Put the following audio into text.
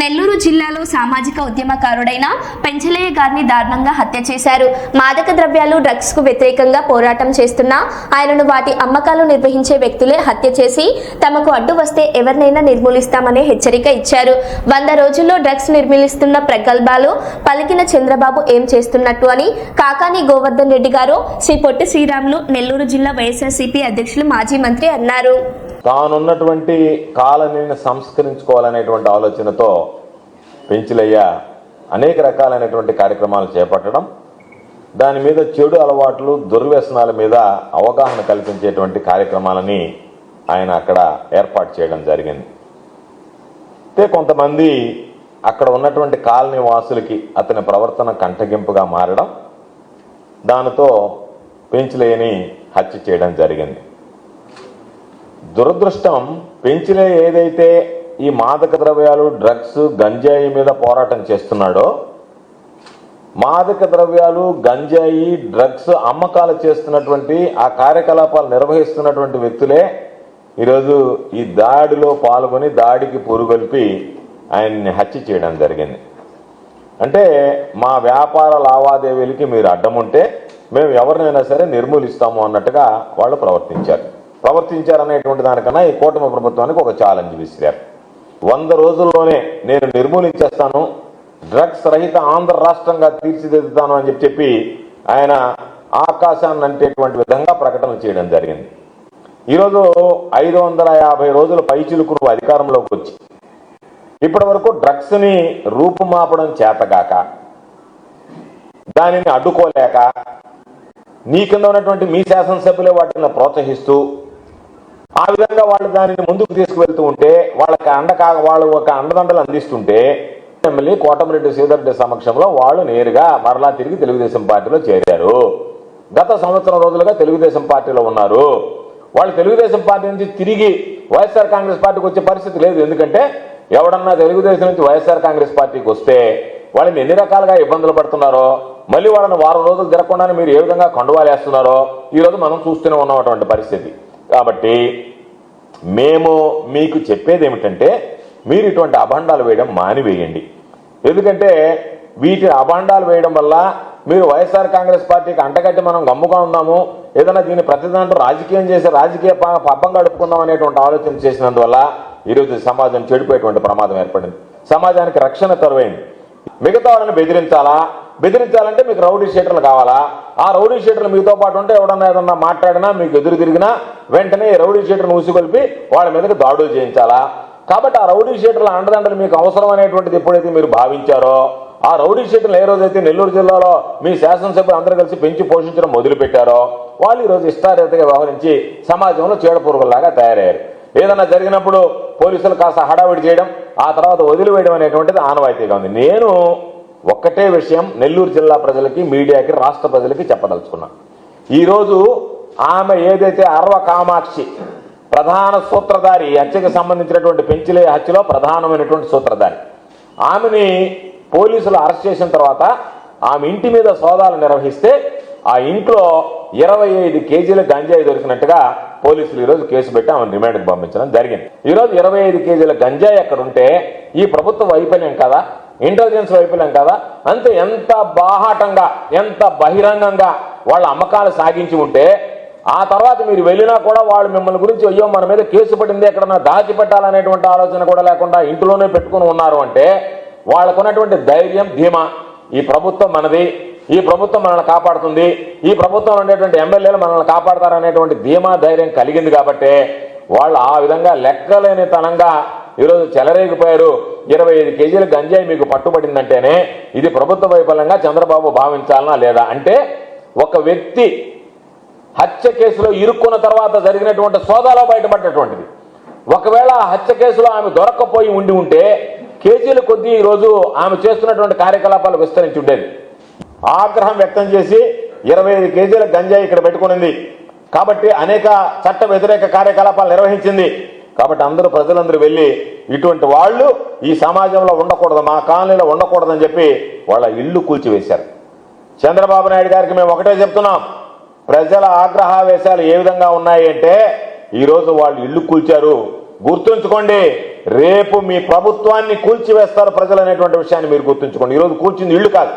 నెల్లూరు జిల్లాలో సామాజిక ఉద్యమకారుడైన పెంచలయ్య గారిని దారుణంగా హత్య చేశారు. మాదక ద్రవ్యాలు డ్రగ్స్కు వ్యతిరేకంగా పోరాటం చేస్తున్న ఆయనను వాటి అమ్మకాలు నిర్వహించే వ్యక్తులే హత్య చేసి తమకు అడ్డు వస్తే ఎవరినైనా నిర్మూలిస్తామనే హెచ్చరిక ఇచ్చారు. వంద రోజుల్లో డ్రగ్స్ నిర్మూలిస్తున్న ప్రగల్భాలు పలికిన చంద్రబాబు ఏం చేస్తున్నట్టు అని కాకాని గోవర్ధన్ రెడ్డి గారు శ్రీ పొట్టి శ్రీరాములు నెల్లూరు జిల్లా వైఎస్ఆర్సీపీ అధ్యక్షులు మాజీ మంత్రి అన్నారు. తానున్నటువంటి కాలనీని సంస్కరించుకోవాలనేటువంటి ఆలోచనతో పెంచిలయ్య అనేక రకాలైనటువంటి కార్యక్రమాలు చేపట్టడం దాని మీద చెడు అలవాట్లు దుర్వ్యసనాల మీద అవగాహన కల్పించేటువంటి కార్యక్రమాలని ఆయన అక్కడ ఏర్పాటు చేయడం జరిగింది. అయితే కొంతమంది అక్కడ ఉన్నటువంటి కాలనీ వాసులకి అతని ప్రవర్తన కంటగింపుగా మారడం దానితో పెంచిలయ్యని హత్య చేయడం జరిగింది. దురదృష్టం పెంచిలే ఏదైతే ఈ మాదక ద్రవ్యాలు డ్రగ్స్ గంజాయి మీద పోరాటం చేస్తున్నాడో మాదక ద్రవ్యాలు గంజాయి డ్రగ్స్ అమ్మకాలు చేస్తున్నటువంటి ఆ కార్యకలాపాలు నిర్వహిస్తున్నటువంటి వ్యక్తులే ఈరోజు ఈ దాడిలో పాల్గొని దాడికి పురుగొల్పి ఆయన్ని హత్య చేయడం జరిగింది. అంటే మా వ్యాపార లావాదేవీలకి మీరు అడ్డం ఉంటే మేము ఎవరినైనా సరే నిర్మూలిస్తాము అన్నట్టుగా వాళ్ళు ప్రవర్తించారు. ప్రవర్తించారనేటువంటి దానికన్నా ఈ కూటమి ప్రభుత్వానికి ఒక ఛాలెంజ్ విసిరారు. వంద రోజుల్లోనే నేను నిర్మూలించేస్తాను డ్రగ్స్ రహిత ఆంధ్ర రాష్ట్రంగా తీర్చిదిద్దుతాను అని చెప్పి చెప్పి ఆయన ఆకాశాన్ని అంటేటువంటి విధంగా ప్రకటన చేయడం జరిగింది. ఈరోజు ఐదు వందల యాభై రోజుల పైచిలుకురు అధికారంలోకి వచ్చి ఇప్పటి వరకు డ్రగ్స్ని రూపుమాపడం చేతగాక దానిని అడ్డుకోలేక నీ కింద ఉన్నటువంటి మీ శాసనసభ్యులే వాటిని ప్రోత్సహిస్తూ ఆ విధంగా వాళ్ళు దానిని ముందుకు తీసుకువెళ్తూ ఉంటే వాళ్ళకి అండకా వాళ్ళు ఒక అండదండలు అందిస్తుంటే ఎమ్మెల్యే కోటమిరెడ్డి శ్రీధర్ సమక్షంలో వాళ్ళు నేరుగా మరలా తిరిగి తెలుగుదేశం పార్టీలో చేరారు. గత సంవత్సరం రోజులుగా తెలుగుదేశం పార్టీలో ఉన్నారు. వాళ్ళు తెలుగుదేశం పార్టీ నుంచి తిరిగి వైఎస్ఆర్ కాంగ్రెస్ పార్టీకి వచ్చే పరిస్థితి లేదు. ఎందుకంటే ఎవడన్నా తెలుగుదేశం నుంచి వైఎస్ఆర్ కాంగ్రెస్ పార్టీకి వస్తే వాళ్ళని ఎన్ని రకాలుగా ఇబ్బందులు పడుతున్నారో మళ్ళీ వాళ్ళని వారం రోజులు తిరగకుండానే మీరు ఏ విధంగా కండువాలేస్తున్నారో ఈరోజు మనం చూస్తూనే ఉన్నటువంటి పరిస్థితి. కాబట్టి మేము మీకు చెప్పేది ఏమిటంటే మీరు ఇటువంటి అభండాలు వేయడం మానివేయండి. ఎందుకంటే వీటి అభండాలు వేయడం వల్ల మీరు వైఎస్ఆర్ కాంగ్రెస్ పార్టీకి అంటగట్టి మనం గమ్ముగా ఉన్నాము. ఏదైనా దీన్ని ప్రతిదాంట్లో రాజకీయం చేసి రాజకీయ ప- పబ్బం గడుపుకుందాం అనేటువంటి ఆలోచన చేసినందువల్ల ఈరోజు సమాజం చెడిపోయేటువంటి ప్రమాదం ఏర్పడింది. సమాజానికి రక్షణ తరువైంది. మిగతా వాళ్ళని బెదిరించాలా? బెదిరించాలంటే మీకు రౌడీ షీటర్లు కావాలా? ఆ రౌడీ షీటర్లు మీతో పాటు ఉంటే ఎవడన్నా ఏదన్నా మాట్లాడినా మీకు ఎదురు తిరిగినా వెంటనే రౌడీ షీటర్ను ఊసికొల్పి వాళ్ళ మీదకి దాడులు చేయించాలా? కాబట్టి ఆ రౌడీ షీటర్ల అండదండలు మీకు అవసరం అనేటువంటిది ఎప్పుడైతే మీరు భావించారో ఆ రౌడీ షీటర్లు ఏ రోజైతే నెల్లూరు జిల్లాలో మీ శాసనసభ్యులు అందరూ కలిసి పెంచి పోషించడం మొదలుపెట్టారో వాళ్ళు ఈ రోజు ఇష్టారీతగా వ్యవహరించి సమాజంలో చీడపురుగులాగా తయారయ్యారు. ఏదన్నా జరిగినప్పుడు పోలీసులు కాస్త హడావిడి చేయడం ఆ తర్వాత వదిలివేయడం అనేటువంటిది ఆనవాయితీగా ఉంది. నేను ఒక్కటే విషయం నెల్లూరు జిల్లా ప్రజలకి మీడియాకి రాష్ట్ర ప్రజలకి చెప్పదలుచుకున్నా. ఈరోజు ఆమె ఏదైతే అర్వ కామాక్షి ప్రధాన సూత్రధారి హత్యకు సంబంధించినటువంటి పెంచిలే హత్యలో ప్రధానమైనటువంటి సూత్రధారి. ఆమెని పోలీసులు అరెస్ట్ చేసిన తర్వాత ఆమె ఇంటి మీద సోదాలు నిర్వహిస్తే ఆ ఇంట్లో ఇరవై ఐదు కేజీల గంజాయి దొరికినట్టుగా పోలీసులు ఈరోజు కేసు పెట్టి ఆమెను రిమాండ్కి పంపించడం జరిగింది. ఈరోజు ఇరవై ఐదు కేజీల గంజాయి అక్కడ ఉంటే ఈ ప్రభుత్వ వైఫల్యం కదా? ఇంటెలిజెన్స్ వైఫల్యం కదా? అంతే ఎంత బాహాటంగా ఎంత బహిరంగంగా వాళ్ళ అమ్మకాలు సాగించి ఉంటే ఆ తర్వాత మీరు వెళ్ళినా కూడా వాళ్ళు మిమ్మల్ని గురించి అయ్యో మన మీద కేసు పడింది ఎక్కడన్నా దాచిపెట్టాలనేటువంటి ఆలోచన కూడా లేకుండా ఇంట్లోనే పెట్టుకుని ఉన్నారు అంటే వాళ్ళకున్నటువంటి ధైర్యం ధీమా. ఈ ప్రభుత్వం మనది ఈ ప్రభుత్వం మనల్ని కాపాడుతుంది ఈ ప్రభుత్వం ఉండేటువంటి ఎమ్మెల్యేలు మనల్ని కాపాడతారనేటువంటి ధీమా ధైర్యం కలిగింది కాబట్టి వాళ్ళు ఆ విధంగా లెక్కలేనితనంగా ఈరోజు చెలరేగిపోయారు. ఇరవై ఐదు కేజీల గంజాయి మీకు పట్టుబడిందంటేనే ఇది ప్రభుత్వ వైఫల్యంగా చంద్రబాబు భావించాలనా లేదా? అంటే ఒక వ్యక్తి హత్య కేసులో ఇరుక్కున్న తర్వాత జరిగినటువంటి సోదాలో బయటపడ్డటువంటిది. ఒకవేళ ఆ హత్య కేసులో ఆమె దొరక్కపోయి ఉండి ఉంటే కేజీల కొద్దీ ఈరోజు ఆమె చేస్తున్నటువంటి కార్యకలాపాలు విస్తరించి ఉండేది ఆగ్రహం వ్యక్తం చేసి ఇరవై ఐదు కేజీల గంజాయి ఇక్కడ పెట్టుకునింది. కాబట్టి అనేక చట్ట వ్యతిరేక కార్యకలాపాలు నిర్వహించింది. కాబట్టి అందరూ ప్రజలందరూ వెళ్ళి ఇటువంటి వాళ్ళు ఈ సమాజంలో ఉండకూడదు మా కాలనీలో ఉండకూడదని చెప్పి వాళ్ళ ఇల్లు కూల్చివేశారు. చంద్రబాబు నాయుడు గారికి మేము ఒకటే చెప్తున్నాం ప్రజల ఆగ్రహావేశాలు ఏ విధంగా ఉన్నాయి అంటే ఈరోజు వాళ్ళు ఇల్లు కూల్చారు. గుర్తుంచుకోండి రేపు మీ ప్రభుత్వాన్ని కూల్చివేస్తారు ప్రజలు అనేటువంటి విషయాన్ని మీరు గుర్తుంచుకోండి. ఈరోజు కూల్చింది ఇల్లు కాదు.